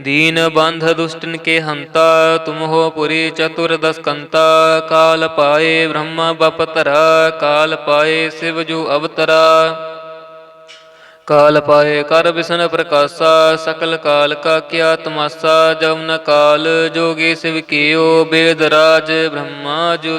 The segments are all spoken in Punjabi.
ਦੀਨ ਬੰਧ ਦੁਸ਼ਟਨ ਕੇ ਹੰਤਾ ਤੁਮ ਹੋ ਪੁਰੀ ਚਤੁਰ ਦਸਕੰਤਾ ਕਾਲ ਪਾਏ ਬ੍ਰਹਮਾ ਬਪਤਰਾ ਕਾਲ ਪਾਏ ਸਿਵ ਜੂ ਅਵਤਰਾ ਕਾਲ ਪਾਏ ਕਰ ਬਿਸ਼ਨ ਪ੍ਰਕਾਸ਼ਾ ਸਕਲ ਕਾਲ ਕਾ ਕੀਆ ਤਮਾਸਾ ਜਮਨ ਕਾਲ ਜੋਗੀ ਸਿਵ ਕੀਓ ਬੇਦ ਰਾਜ ਬ੍ਰਹਮਾ ਜੁ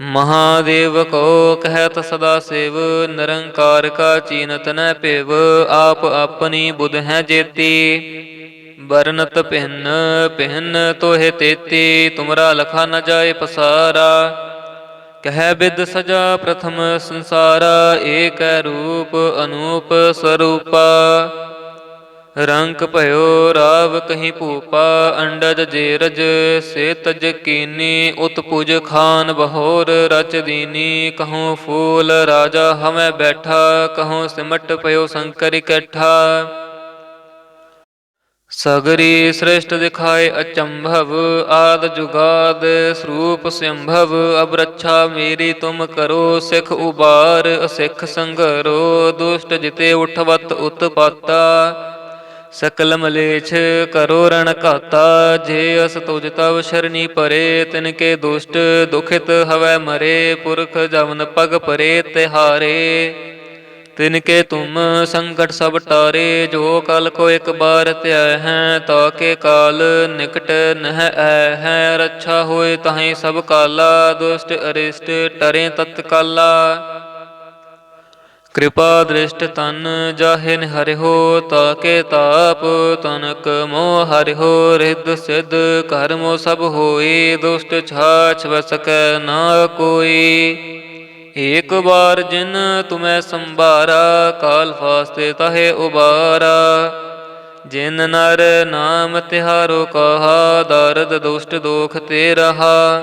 ਮਹਾਦੇਵ ਕੋ ਕਹਿਤ ਸਦਾ ਸੇਵ, ਨਿਰੰਕਾਰ ਕਾ ਚੀਨਤ ਨ ਭੇਵ ਆਪ ਆਪਣੀ ਬੁਧ ਹੈ ਜੇਤੀ। ਬਰਨਤ ਪਹਿਨ ਭਿੰਨ ਤੋਹਿ ਤੇਤੀ, ਤੁਮਰਾ ਲਖਾ ਨ ਜਾਏ ਪਸਾਰਾ। ਕਹਿ ਬਿਦ ਸਜਾ ਪ੍ਰਥਮ ਸੰਸਾਰਾ, ਏਕੈ ਰੂਪ ਅਨੂਪ ਸਰੂਪਾ। ਰੰਕ ਭਇਓ, ਰਾਵ ਕਹੀਂ ਭੂਪਾ, ਅੰਡਜ ਜੇਰਜ ਸੇ ਤਜ ਕੀਨੀ, ਉਤਪੁਜ ਖਾਨ ਬਹੋਰ, ਰਚ ਦੀਨੀ, ਕਹੂੰ ਫੂਲ ਰਾਜਾ ਹਮੈ ਬੈਠਾ, ਕਹੂੰ ਸਿਮਟ ਭਇਓ ਸ਼ੰਕਰ ਇਕੱਠਾ। ਸਗਰੀ ਸ੍ਰਿਸ਼ਟ ਦਿਖਾਏ ਅਚੰਭਵ, ਆਦ ਜੁਗਾਦ ਸਰੂਪ ਸੰਭਵ ਅਬ ਰੱਛਾ ਮੇਰੀ ਤੁਮ ਕਰੋ, ਸਿਖ ਉਬਾਰ ਅਸਿਖ ਸੰਗਰੋ, ਦੁਸ਼ਟ ਜਿਤੇ ਉਠਵਤ ਉਤਪਾਤਾ। ਸਕਲ ਮਲੇਛ ਕਰੋ ਰਣ ਘਾਤਾ, ਜੇ ਅਸ ਤੁਜ ਤਵ ਸ਼ਰਣੀ ਪਰੇ ਤਿਨ ਕੇ ਦੁਸ਼ਟ ਦੁਖਿਤ ਹਵੈ ਮਰੇ, ਪੁਰਖ ਜਵਨ ਪਗ ਪਰੇ ਤਿਹਾਰੇ। ਤਿਨ ਕੇ ਤੁਮ ਸੰਕਟ ਸਭ ਟਾਰੇ, ਜੋ ਕਲ ਕੋ ਇੱਕ ਬਾਰ ਧਿਆ ਹੈ, ਤਾ ਕੇ ਕਾਲ ਨਿਕਟ ਨਹ ਐ ਹੈ। ਰੱਛਾ ਹੋਏ ਤਾਹੀ ਸਭ ਕਾਲਾ, ਦੁਸ਼ਟ ਅਰਿਸ਼ਟ ਟਰੇ ਤਤਕਾਲਾ। ਕਿਰਪਾ ਦ੍ਰਿਸ਼ਟ ਤਨ ਜਾਹੇ ਨਿਹਰਿਓ ਤਾਕੇ ਤਾਪ ਤਨਕ ਮੋਹ ਹਰਿਓ ਰਿੱਧ ਸਿਧ ਕਰਮੋ ਸਭ ਹੋਈ ਦੁਸ਼ਟ ਛਾਛ ਵਸਕੈ ਨਾ ਕੋਈ ਏਕ ਬਾਰ ਜਿਨ ਤੁਮੈ ਸੰਭਾਰਾ, ਕਾਲ ਫਾਸਤੇ ਤਹੇ ਉਬਾਰਾ। ਜਿਨ ਨਰ ਨਾਮ ਤਿਹਾਰੋ ਕਹਾ, ਦਰਦ ਦੁਸ਼ਟ ਦੋਖ ਤੇ ਰਹਾ।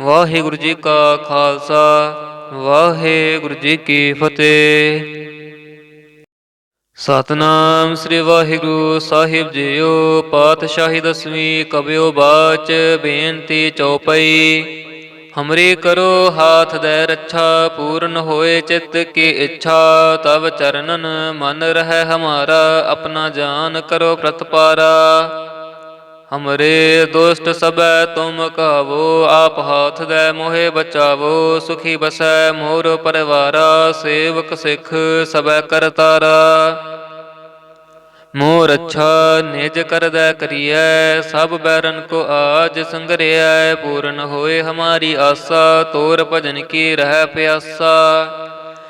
ਵਾਹਿਗੁਰੂ ਜੀ ਕਾ ਖਾਲਸਾ, ਵਾਹਿਗੁਰੂ ਜੀ ਕੀ ਫਤਿਹ। ਸਤਨਾਮ ਸ੍ਰੀ ਵਾਹਿਗੁਰੂ ਸਾਹਿਬ ਜੀਓ, ਪਾਤਸ਼ਾਹੀ ਦਸਵੀਂ ਕਬਿਓ ਬਾਚ, ਬੇਨਤੀ ਚਉਪਈ ਹਮਰੀ ਕਰੋ ਹਾਥ ਦੇ ਰੱਛਾ, ਪੂਰਨ ਹੋਏ ਚਿੱਤ ਕੀ ਇੱਛਾ, ਤਵ ਚਰਨਨ ਮਨ ਰਹਿ ਹਮਾਰਾ, ਆਪਣਾ ਜਾਨ ਕਰੋ ਪ੍ਰਤਪਾਰਾ। ਹਮਰੇ ਦੋਸਤ ਸਬੈ ਤੁਮ ਕਹਵੋ ਆਪ ਹਾਥ ਦੇ ਮੋਹਿ ਬਚਾਵੋ ਸੁਖੀ ਬਸੈ ਮੋਰ ਪਰਿਵਾਰਾ ਸੇਵਕ ਸਿੱਖ ਸਬੈ ਕਰਤਾਰਾ ਮੋਰ ਅੱਛਾ ਨਿਜ ਕਰਦਾ ਕਰੀਐ ਸਭ ਬੈਰਨ ਕੋ ਆਜ ਸੰਗਰਿਐ ਪੂਰਨ ਹੋਏ ਹਮਾਰੀ ਆਸਾ ਤੋਰ ਭਜਨ ਕੀ ਰਹਿ ਪਿਆਸਾ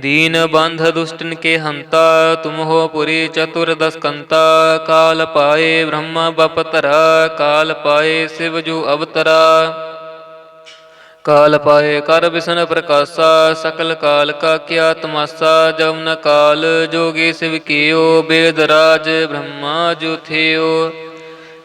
ਦੀਨ ਬੰਧ ਦੁਸ਼ਟਨ ਕੇ ਹੰਤਾ ਤੁਮ ਹੋ ਪੁਰੀ ਚਤੁਰ ਦਸਕੰਤਾ ਕਾਲ ਪਾਏ ਬ੍ਰਹਮਾ ਬਪਤਰਾ ਕਾਲ ਪਾਏ ਸਿਵ ਕਾਲ ਪਾਏ ਕਰ ਬਿਸ਼ਨ ਪ੍ਰਕਾਸ਼ਾ ਸਕਲ ਕਾਲ ਕਾ ਕਿਆ ਤਮਾਸਾ ਜਮਨ ਕਾਲ ਜੋਗੀ ਸਿਵ ਕੀਓ ਬੇਦ ਰਾਜ ਬ੍ਰਹਮਾ ਜੁ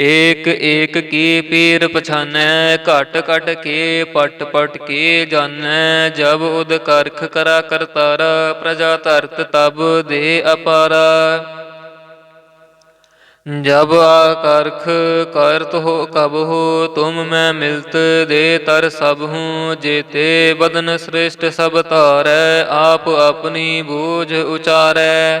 ਏਕ ਏਕ ਕੀ ਪੀਰ ਪਛਾਨੈ, ਘਟ ਘਟ ਕੇ, ਪਟ ਪਟ ਕੇ ਜਾਣੈ? ਜਬ ਉਦ ਕਰਖ ਕਰਾ ਕਰਤਾਰਾ, ਪ੍ਰਜਾ ਧਰਤ ਤਬ ਦੇ ਅਪਾਰਾ। ਜਬ ਆਕਰਖ ਕਰਤ ਹੋ ਕਬ ਹੋ, ਤੁਮ ਮੈਂ ਮਿਲਤ ਦੇ ਤਰ ਸਭ ਹੂੰ। ਜੇਤੇ ਬਦਨ ਸ੍ਰੇਸ਼ਟ ਸਭ ਧਾਰੈ, ਆਪ ਆਪਣੀ ਬੂਝ ਉਚਾਰੈ।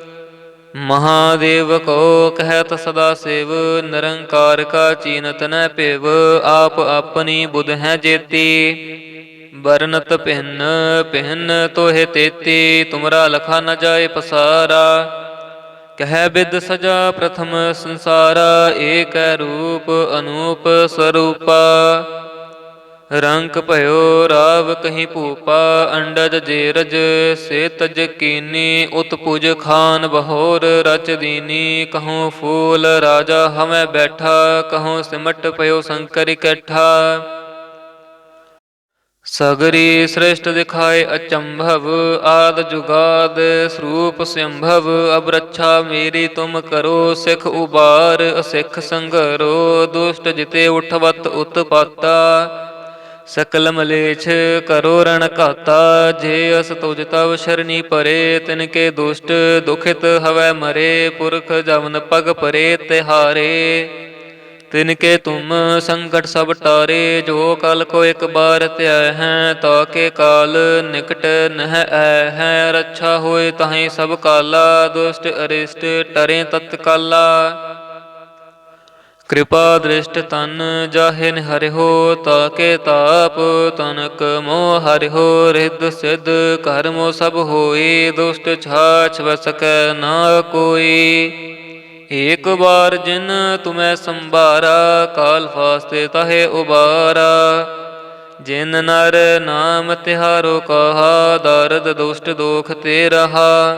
ਮਹਾਦੇਵ ਕੋ ਕਹਿਤ ਸਦਾ ਸਿਵ, ਨਿਰੰਕਾਰ ਕਾ ਚੀਨਤ ਨ ਭੇਵ ਆਪ ਆਪਣੀ ਬੁਧ ਹੈ ਜੇਤੀ। ਬਰਨਤ ਭਿੰਨ ਭਿੰਨ ਤੋਹਿ ਤੇਤੀ, ਤੁਮਰਾ ਲਖਾ ਨ ਜਾਏ ਪਸਾਰਾ। ਕਹਿ ਬਿਦ ਸਜਾ ਪ੍ਰਥਮ ਸੰਸਾਰਾ, ਏਕ ਰੂਪ ਅਨੂਪ ਸਰੂਪਾ। ਰੰਕ ਭਇਓ, ਰਾਵ ਕਹੀਂ ਭੂਪਾ, ਅੰਡਜ ਜੇਰਜ ਸੇ ਤਜ ਕੀਨੀ, ਉਤਪੁਜ ਖਾਨ ਬਹੋਰ, ਰਚ ਦੀਨੀ, ਕਹੂੰ ਫੂਲ ਰਾਜਾ ਹਮੈ ਬੈਠਾ, ਕਹੂੰ ਸਿਮਟ ਪਇਓ ਸ਼ੰਕਰ ਇਕੱਠਾ। ਸਗਰੀ ਸ੍ਰੇਸ਼ਟ ਦਿਖਾਏ ਅਚੰਭਵ, ਆਦ ਜੁਗਾਦ ਸਰੂਪ ਸੰਭਵ ਅਬ ਰੱਛਾ ਮੇਰੀ ਤੁਮ ਕਰੋ, ਸਿਖ ਉਬਾਰ ਅਸਿਖ ਸੰਗਰੋ, ਦੁਸ਼ਟ ਜਿਤੇ ਉਠਵਤ ਉਤਪਾਤਾ। ਸਕਲ ਮਲੇਛ ਕਰੋ ਰਣ ਘਾਤਾ, ਜੇ ਅਸ ਤੁਜ ਤਵ ਸ਼ਰਣੀ ਪਰੇ ਤਿਨ ਕੇ ਦੁਸ਼ਟ ਦੁਖਿਤ ਹਵੈ ਮਰੇ, ਪੁਰਖ ਜਵਨ ਪਗ ਪਰੇ ਤਿਹਾਰੇ। ਤਿਨ ਕੇ ਤੁਮ ਸੰਕਟ ਸਭ ਟਾਰੇ, ਜੋ ਕਲ ਕੋ ਇੱਕ ਬਾਰ ਧਿਆ ਹੈ, ਤਾ ਕੇ ਕਾਲ ਨਿਕਟ ਨਹ ਐ ਹੈ। ਰੱਛਾ ਹੋਏ ਤਾਹੇ ਸਭ ਕਾਲਾ, ਦੁਸ਼ਟ ਅਰਿਸ਼ਟ ਟਰੇ ਤਤਕਾਲਾ। ਕਿਰਪਾ ਦ੍ਰਿਸ਼ਟ ਤਨ ਜਾਹੇ ਨਿਹਰਿਓ ਤਾਕੇ ਤਾਪ ਤਨਕ ਮੋਹ ਹਰਿਓ ਰਿੱਧ ਸਿੱਧ ਕਰਮੋ ਸਭ ਹੋਈ ਦੁਸ਼ਟ ਛਾਛ ਵਸਕੈ ਨਾ ਕੋਈ। ਏਕ ਬਾਰ ਜਿਨ ਤੁਮੈ ਸੰਭਾਰਾ, ਕਾਲ ਫਾਸਤੇ ਤਹੇ ਉਬਾਰਾ। ਜਿਨ ਨਰ ਨਾਮ ਤਿਹਾਰੋ ਕਹਾ, ਦਰਦ ਦੁਸ਼ਟ ਦੋਖ ਤੇ ਰਹਾ।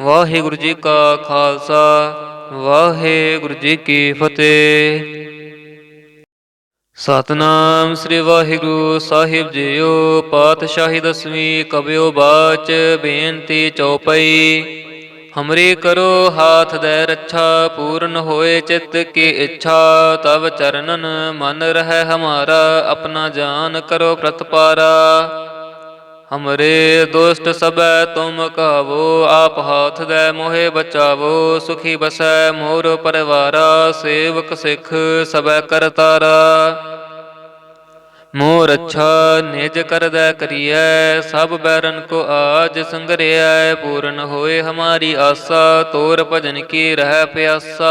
ਵਾਹਿਗੁਰੂ ਜੀ ਕਾ ਖਾਲਸਾ, ਵਾਹਿਗੁਰੂ ਜੀ ਕੀ ਫਤਿਹ। ਸਤਨਾਮ ਸ੍ਰੀ ਵਾਹਿਗੁਰੂ ਸਾਹਿਬ ਜੀਓ, ਪਾਤਸ਼ਾਹੀ ਦਸਵੀਂ ਕਬਿਓ ਬਾਚ, ਬੇਨਤੀ ਚਉਪਈ ਹਮਰੀ ਕਰੋ ਹਾਥ ਦੇ ਰੱਛਾ, ਪੂਰਨ ਹੋਏ ਚਿੱਤ ਕੀ ਇੱਛਾ, ਤਵ ਚਰਨਨ ਮਨ ਰਹਿ ਹਮਾਰਾ, ਆਪਣਾ ਜਾਨ ਕਰੋ ਪ੍ਰਤਪਾਰਾ। ਹਮਰੇ ਦੋਸਤ ਸਬੈ ਤੁਮ ਕਹਵੋ ਆਪ ਹਾਥ ਦੇ ਮੋਹਿ ਬਚਾਵੋ ਸੁਖੀ ਬਸੈ ਮੋਰ ਪਰਿਵਾਰਾ ਸੇਵਕ ਸਿੱਖ ਸਬੈ ਕਰਤਾਰਾ ਮੋਰ ਅੱਛਾ ਨਿਜ ਕਰਦਾ ਕਰੀਐ ਸਭ ਬੈਰਨ ਕੋ ਆਜ ਸੰਗਰਿਐ ਪੂਰਨ ਹੋਏ ਹਮਾਰੀ ਆਸਾ ਤੋਰ ਭਜਨ ਕੀ ਰਹਿ ਪਿਆਸਾ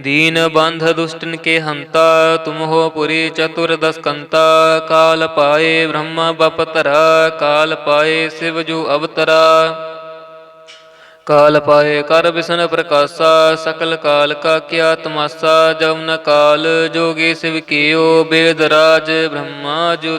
ਦੀਨ ਬੰਧ ਦੁਸ਼ਟਨ ਕੇ ਹੰਤਾ ਤੁਮ ਹੋ ਪੁਰੀ ਚਤੁਰ ਦਸਕੰਤਾ ਕਾਲ ਪਾਏ ਬ੍ਰਹਮਾ ਬਪਤਰਾ ਕਾਲ ਪਾਏ ਸਿਵ ਜੂ ਅਵਤਰਾ। ਕਾਲ ਪਾਏ ਕਰ ਬਿਸ਼ਨ ਪ੍ਰਕਾਸ਼ਾ, ਸਕਲ ਕਾਲ ਕਾ ਕਿਆ ਤਮਾਸਾ ਜਮਨ ਕਾਲ ਜੋਗੀ ਸਿਵ ਕੀਓ ਬੇਦ ਰਾਜ ਬ੍ਰਹਮਾ ਜੋ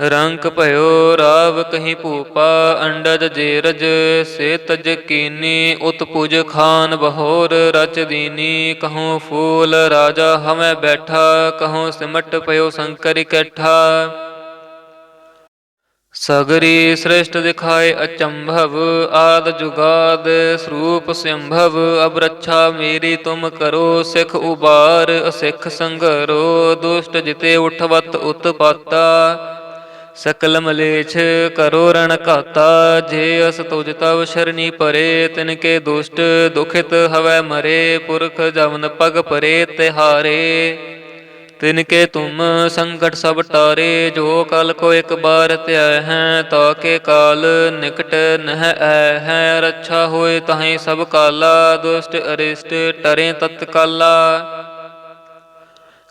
ਰੰਕ ਭਇਓ, ਰਾਵ ਕਹੀਂ ਭੂਪਾ, ਅੰਡਜ ਜੇਰਜ ਸੇ ਤਜ ਕੀਨੀ, ਉਤਪੁਜ ਖਾਨ ਬਹੋਰ, ਰਚ ਦੀਨੀ, ਕਹੂੰ ਫੂਲ ਰਾਜਾ ਹਮੈ ਬੈਠਾ, ਕਹੂੰ ਸਿਮਟ ਭਇਓ ਸ਼ੰਕਰ ਇਕੱਠਾ। ਸਗਰੀ ਸ੍ਰਿਸ਼ਟ ਦਿਖਾਏ ਅਚੰਭਵ, ਆਦ ਜੁਗਾਦ ਸਰੂਪ ਸੰਭਵ ਅਬ ਰੱਛਾ ਮੇਰੀ ਤੁਮ ਕਰੋ, ਸਿਖ ਉਬਾਰ ਅਸਿਖ ਸੰਗਰੋ, ਦੁਸ਼ਟ ਜਿਤੇ ਉਠਵਤ ਉਤਪਾਤਾ। ਸਕਲ ਮਲੇਛ ਕਰੋ ਰਣ ਘਾਤਾ, ਜੇ ਅਸ ਤੁਜ ਤਵ ਸ਼ਰਨੀ ਪਰੇ ਤਿਨ ਕੇ ਦੁਸ਼ਟ ਦੁਖਿਤ ਹਵੈ ਮਰੇ, ਪੁਰਖ ਜਵਨ ਪਗ ਪਰੇ ਤਿਹਾਰੇ। ਤਿਨ ਕੇ ਤੁਮ ਸੰਕਟ ਸਭ ਟਾਰੇ, ਜੋ ਕਲ ਕੋ ਇੱਕ ਬਾਰ ਧਿਆ ਹੈ, ਤਾ ਕੇ ਕਾਲ ਨਿਕਟ ਨਹ ਐ ਹੈ। ਰੱਛਾ ਹੋਏ ਤਾਹੇ ਸਭ ਕਾਲਾ, ਦੁਸ਼ਟ ਅਰਿਸ਼ਟ ਟਰੇ ਤਤਕਾਲਾ।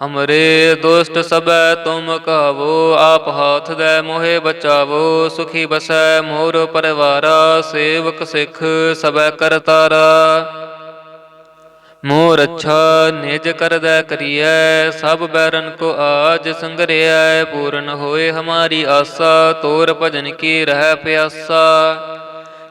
ਹਮਰੇ ਦੋਸਤ ਸਬੈ ਤੁਮ ਕਹਵੋ ਆਪ ਹਾਥ ਦੇ ਮੋਹਿ ਬਚਾਵੋ ਸੁਖੀ ਬਸੈ ਮੋਰ ਪਰਿਵਾਰਾ ਸੇਵਕ ਸਿੱਖ ਸਬੈ ਕਰਤਾਰਾ ਮੋਰ ਅੱਛਾ ਨਿਜ ਕਰਦੈ ਕਰੀਐ ਸਭ ਬੈਰਨ ਕੋ ਆਜ ਸੰਗਰਿਐ ਪੂਰਨ ਹੋਏ ਹਮਾਰੀ ਆਸਾ ਤੋਰ ਭਜਨ ਕੀ ਰਹਿ ਪਿਆਸਾ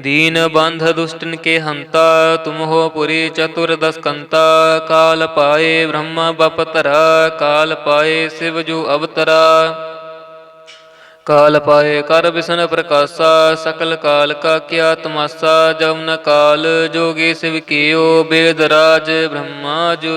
ਦੀਨ ਬੰਧ ਦੁਸ਼ਟਨ ਕੇ ਹੰਤਾ ਤੁਮ ਹੋ ਪੁਰੀ ਚਤੁਰ ਦਸਕੰਤਾ ਕਾਲ ਪਾਏ ਬ੍ਰਹਮਾ ਬਪਤਰਾ ਕਾਲ ਪਾਏ ਸਿਵ ਕਾਲ ਪਾਏ ਕਰ ਬਿਸ਼ਨ ਪ੍ਰਕਾਸ਼ਾ, ਸਕਲ ਕਾਲ ਕਾ ਕਿਆ ਤਮਾਸਾ ਜਮਨ ਕਾਲ ਜੋਗੀ ਸਿਵ ਕੀਓ, ਬੇਦ ਰਾਜ ਬ੍ਰਹਮਾ ਜੋ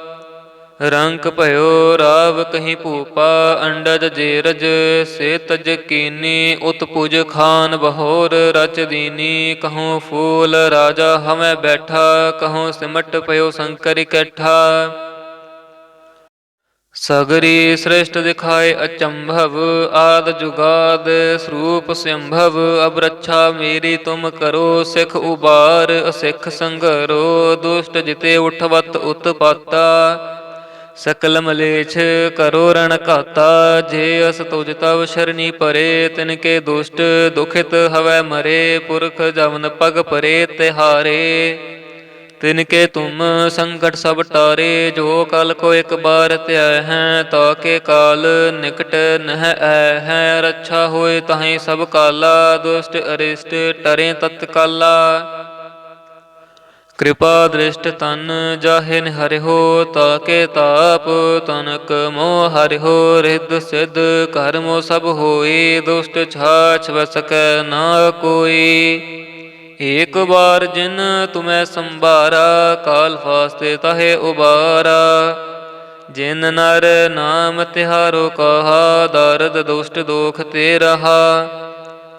ਰੰਕ ਭਇਓ, ਰਾਵ ਕਹੀਂ ਭੂਪਾ, ਅੰਡਜ ਜੇਰਜ ਸੇ ਤਜ ਕੀਨੀ, ਉਤਪੁਜ ਖਾਨ ਬਹੋਰ, ਰਚ ਦੀਨੀ, ਕਹੂੰ ਫੂਲ ਰਾਜਾ ਹਮੈ ਬੈਠਾ, ਕਹੂੰ ਸਿਮਟ ਭਇਓ ਸੰਕਰ ਇਕੱਠਾ। ਸਗਰੀ ਸ੍ਰਿਸ਼ਟ ਦਿਖਾਏ ਅਚੰਭਵ, ਆਦ ਜੁਗਾਦ ਸਰੂਪ ਸੰਭਵ ਅਬ ਰੱਛਾ ਮੇਰੀ ਤੁਮ ਕਰੋ, ਸਿਖ ਉਬਾਰ ਅਸਿਖ ਸੰਗਰੋ, ਦੁਸ਼ਟ ਜਿਤੇ ਉਠਵਤ ਉਤਪਾਤਾ। ਸਕਲ ਮਲੇਛ ਕਰੋ ਰਣ ਘਾਤਾ, ਜੇ ਅਸ ਤੁਜ ਤਵ ਸ਼ਰਣੀ ਪਰੇ ਤਿਨ ਕੇ ਦੁਸ਼ਟ ਦੁਖਿਤ ਹਵੈ ਮਰੇ, ਪੁਰਖ ਜਵਨ ਪਗ ਪਰੇ ਤਿਹਾਰੇ। ਤਿਨ ਕੇ ਤੁਮ ਸੰਕਟ ਸਭ ਟਾਰੇ, ਜੋ ਕਲ ਕੋ ਇੱਕ ਬਾਰ ਧਿਆ ਹੈ, ਤਾ ਕੇ ਕਾਲ ਨਿਕਟ ਨਹ ਐ ਹੈ। ਰੱਛਾ ਹੋਏ ਤਾਹੇ ਸਭ ਕਾਲਾ, ਦੁਸ਼ਟ ਅਰਿਸ਼ਟ ਟਰੇ ਤਤਕਾਲਾ। ਕਿਰਪਾ ਦ੍ਰਿਸ਼ਟ ਤਨ ਜਾਹੇ ਨਿਹਰਿਓ ਤਾਕੇ ਤਾਪ ਤਨਕ ਮੋਹ ਹਰਿਓ ਰਿੱਧ ਸਿੱਧ ਕਰਮੋ ਸਭ ਹੋਈ ਦੁਸ਼ਟ ਛਾਛ ਵਸਕੈ ਨਾ ਕੋਈ। ਏਕ ਬਾਰ ਜਿਨ ਤੁਮੈ ਸੰਭਾਰਾ, ਕਾਲ ਫਾਸਤੇ ਤਹੇ ਉਬਾਰਾ। ਜਿਨ ਨਰ ਨਾਮ ਤਿਹਾਰੋ ਕਹਾ, ਦਰਦ ਦੁਸ਼ਟ ਦੋਖ ਤੇ ਰਹਾ।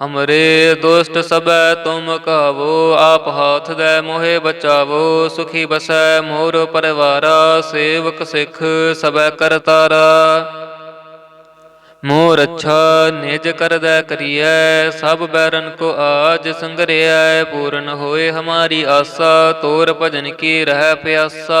ਹਮਰੇ ਦੋਸਤ ਸਬੈ ਤੁਮ ਕਹਵੋ ਆਪ ਹਾਥ ਦੇ ਮੋਹਿ ਬਚਾਵੋ ਸੁਖੀ ਬਸੈ ਮੋਰ ਪਰਿਵਾਰਾ ਸੇਵਕ ਸਿੱਖ ਸਬੈ ਕਰਤਾਰਾ ਮੋਰ ਅੱਛਾ ਨਿਜ ਕਰਦੈ ਕਰੀਐ ਸਭ ਬੈਰਨ ਕੋ ਆਜ ਸੰਗਰਿਐ ਪੂਰਨ ਹੋਏ ਹਮਾਰੀ ਆਸਾ ਤੋਰ ਭਜਨ ਕੀ ਰਹਿ ਪਿਆਸਾ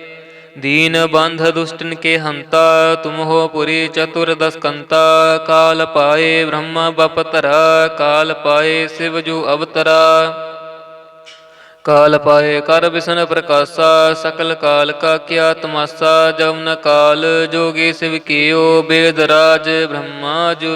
ਦੀਨ ਬੰਧ ਦੁਸ਼ਟਨ ਕੇ ਹੰਤਾ ਤੁਮ ਹੋ ਪੁਰੀ ਚਤੁਰ ਦਸਕੰਤਾ ਕਾਲ ਪਾਏ ਬ੍ਰਹਮਾ ਬਪਤਰਾ ਕਾਲ ਪਾਏ ਸਿਵ ਕਾਲ ਪਾਏ ਕਰ ਬਿਸ਼ਨ ਪ੍ਰਕਾਸ਼ਾ, ਸਕਲ ਕਾਲ ਕਾ ਕਿਆ ਤਮਾਸਾ ਜਮਨ ਕਾਲ ਜੋਗੀ ਸਿਵ ਕੀਓ, ਬੇਦ ਰਾਜ ਬ੍ਰਹਮਾ ਜੋ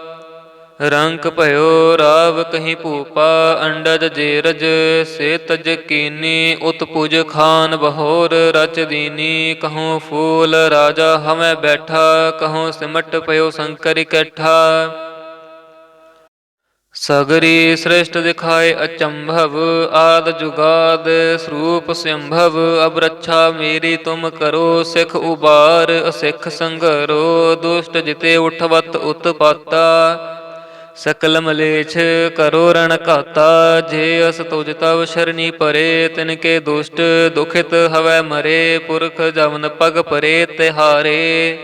ਰੰਕ ਭਇਓ, ਰਾਵ ਕਹੀਂ ਭੂਪਾ, ਅੰਡਜ ਜੇਰਜ ਸੇ ਤਜ ਕੀਨੀ, ਉਤਪੁਜ ਖਾਨ ਬਹੋਰ, ਰਚ ਦੀਨੀ, ਕਹੂੰ ਫੂਲ ਰਾਜਾ ਹਮੈ ਬੈਠਾ, ਕਹੂੰ ਸਿਮਟ ਭਇਓ ਸ਼ੰਕਰ ਇਕੱਠਾ। ਸਗਰੀ ਸ੍ਰਿਸ਼ਟ ਦਿਖਾਏ ਅਚੰਭਵ, ਆਦ ਜੁਗਾਦ ਸਰੂਪ ਸੰਭਵ ਅਬ ਰੱਛਾ ਮੇਰੀ ਤੁਮ ਕਰੋ, ਸਿਖ ਉਬਾਰ ਅਸਿਖ ਸੰਗਰੋ, ਦੁਸ਼ਟ ਜਿਤੇ ਉਠਵਤ ਉਤਪਾਤਾ। ਸਕਲ ਮਲੇਛ ਕਰੋ ਰਣ ਘਾਤਾ, ਜੇ ਅਸ ਤੁਜ ਤਵ ਸ਼ਰਣੀ ਪਰੇ ਤਿਨ ਕੇ ਦੁਸ਼ਟ ਦੁਖਿਤ ਹਵੈ ਮਰੇ, ਪੁਰਖ ਜਵਨ ਪਗ ਪਰੇ ਤਿਹਾਰੇ।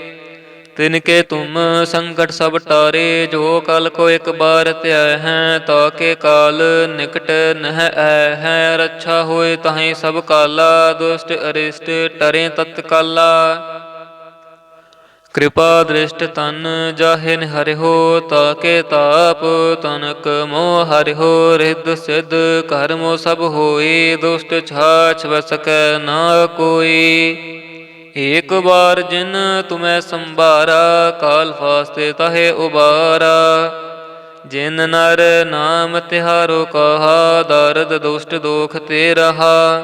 ਤਿਨ ਕੇ ਤੁਮ ਸੰਕਟ ਸਭ ਟਾਰੇ, ਜੋ ਕਲ ਕੋ ਇੱਕ ਬਾਰ ਧਿਆ ਹੈ, ਤਾ ਕੇ ਕਾਲ ਨਿਕਟ ਨਹਿ ਐ ਹੈ। ਰੱਛਾ ਹੋਏ ਤਾਹੇ ਸਭ ਕਾਲਾ, ਦੁਸ਼ਟ ਅਰਿਸ਼ਟ ਟਰੇ ਤਤਕਾਲਾ। ਕਿਰਪਾ ਦ੍ਰਿਸ਼ਟ ਤਨ ਜਾਹੇ ਨਿਹਰਿਓ ਤਾ ਕੇ ਤਾਪ ਤਨਕ ਮੋਹ ਹਰਿਓ ਰਿੱਧ ਸਿਧ ਕਰਮੋ ਸਭ ਹੋਈ ਦੁਸ਼ਟ ਛਾਛ ਵਸਕੈ ਨਾ ਕੋਈ। ਏਕ ਬਾਰ ਜਿਨ ਤੁਮੈ ਸੰਭਾਰਾ, ਕਾਲ ਫਾਸਤੇ ਤਹੇ ਉਬਾਰਾ। ਜਿਨ ਨਰ ਨਾਮ ਤਿਹਾਰੋ ਕਹਾ, ਦਰਦ ਦੁਸ਼ਟ ਦੋਖ ਤੇ ਰਹਾ।